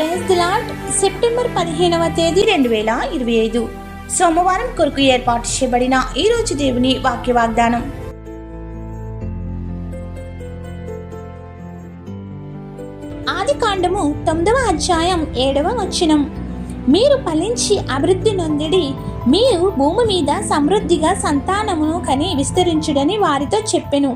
Praise దిలాట్ September పదిహేనవ తేదీ రెండు వేల ఇరవై ఐదు. సోమవారం కొరకు ఏర్పాటు చేయబడిన ఈ రోజు దేవుని వాక్య వాగ్దానం ఆది కాండము తొమ్మిదవ అధ్యాయం ఏడవ వచనం. మీరు ఫలించి అభివృద్ధి నొందిడి మీరు భూమి మీద సమృద్ధిగా సంతానమును కని విస్తరించుడని వారితో చెప్పెను.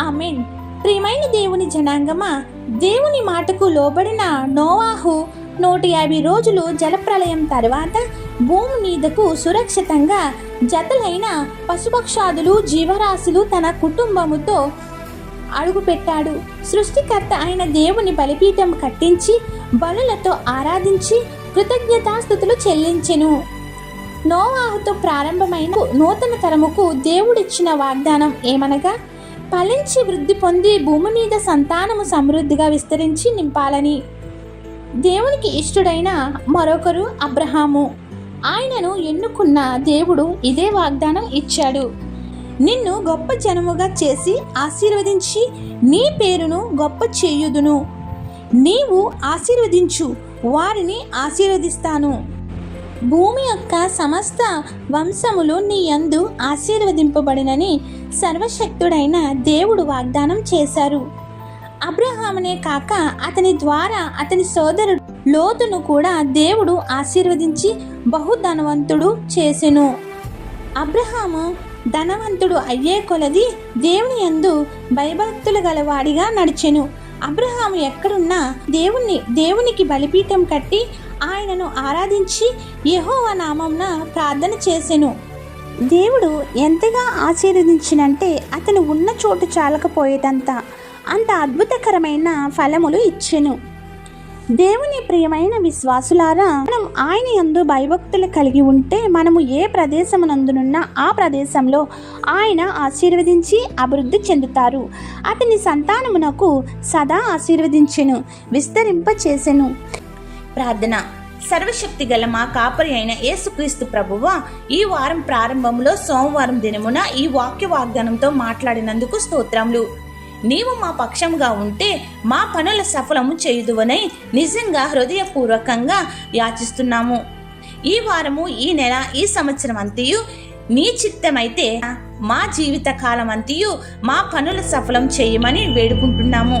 ఆమెన్. ప్రియమైన దేవుని జనాంగమా దేవుని మాటకు లోబడిన నోవాహు నూట యాభై రోజులు జలప్రలయం తర్వాత భూమి మీదకు సురక్షితంగా జతలైన పశుపక్షాదులు జీవరాశులు తన కుటుంబముతో అడుగుపెట్టాడు. సృష్టికర్త అయిన దేవుని బలిపీఠం కట్టించి బలులతో ఆరాధించి కృతజ్ఞతాస్థుతులు చెల్లించెను. నోవాహుతో ప్రారంభమైన నూతన తరముకు దేవుడిచ్చిన వాగ్దానం ఏమనగా ఫలించి వృద్ధి పొంది భూమి మీద సంతానము సమృద్ధిగా విస్తరించి నింపాలని. దేవునికి ఇష్టుడైన మరొకరు అబ్రహాము. ఆయనను ఎన్నుకున్న దేవుడు ఇదే వాగ్దానం ఇచ్చాడు. నిన్ను గొప్ప జనముగా చేసి ఆశీర్వదించి నీ పేరును గొప్ప చేయుదును. నీవు ఆశీర్వదించు వారిని ఆశీర్వదిస్తాను. భూమి యొక్క సమస్త వంశములు నీ యందు ఆశీర్వదింపబడినని సర్వశక్తుడైన దేవుడు వాగ్దానం చేశారు. అబ్రహామునే కాక అతని ద్వారా అతని సోదరుడు లోతును కూడా దేవుడు ఆశీర్వదించి బహుధనవంతుడు చేసెను. అబ్రహాము ధనవంతుడు అయ్యే కొలది దేవుని యందు భయభక్తులు గలవాడిగా నడిచెను. అబ్రహాము ఎక్కడున్నా దేవుణ్ణి దేవునికి బలిపీఠం కట్టి ఆయనను ఆరాధించి యహోవ నామంన ప్రార్థన చేసెను. దేవుడు ఎంతగా ఆశీర్వదించినంటే అతను ఉన్న చోటు చాలకపోయేటంత అంత అద్భుతకరమైన ఫలములు ఇచ్చెను. దేవుని ప్రియమైన విశ్వాసులారా మనం ఆయన యందు భయభక్తులు కలిగి ఉంటే మనము ఏ ప్రదేశమునందునున్నా ఆ ప్రదేశంలో ఆయన ఆశీర్వదించి అభివృద్ధి చెందుతారు. అతని సంతానమునకు సదా ఆశీర్వదించెను విస్తరింప చేసెను ప్రార్థన. సర్వశక్తి గల మా కాపరి అయిన యేసుక్రీస్తు ప్రభువ ఈ వారం ప్రారంభంలో సోమవారం దినమున ఈ వాక్య వాగ్దానంతో మాట్లాడినందుకు స్తోత్రములు. నీవు మా పక్షంగా ఉంటే మా పనుల సఫలము చేయుదువనై నిజంగా హృదయపూర్వకంగా యాచిస్తున్నాము. ఈ వారము ఈ నెల ఈ సంవత్సరం అంతయు నీ చిత్తమైతే మా జీవిత కాలం అంతయు మా పనుల సఫలం చేయమని వేడుకుంటున్నాము.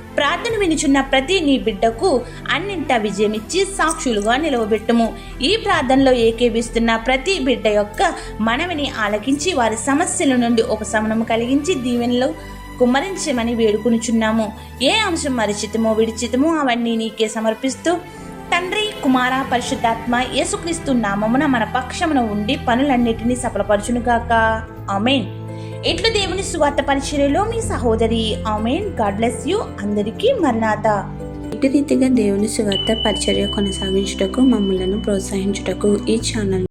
ప్రార్థన వినిచున్న ప్రతి నీ బిడ్డకు అన్నింట విజయమిచ్చి సాక్షులుగా నిలవబెట్టుము. ఈ ప్రార్థనలో ఏకేపిస్తున్న ప్రతి బిడ్డ యొక్క మనవిని ఆలకించి వారి సమస్యల నుండి ఉపశమనము కలిగించి దీవెనలో కుమ్మరించమని వేడుకునిచున్నాము. ఏ అంశం మరిచితమో విడిచితమో అవన్నీ నీకే సమర్పిస్తూ తండ్రి కుమార పరిశుద్ధాత్మ యేసుక్రీస్తు నామమున మన పక్షమున ఉండి పనులన్నిటినీ సఫలపరచునుగాక. ఆమెన్. ఇట్లు దేవుని సువార్త పరిచర్యలో మీ సహోదరి. ఆమెన్. గాడ్ బ్లెస్ యూ అందరికీ మరణాత. ఇటు రీతిగా దేవుని స్వార్థ పరిచర్య కొనసాగించుటకు మమ్మలను ప్రోత్సహించుటకు ఈ ఛానల్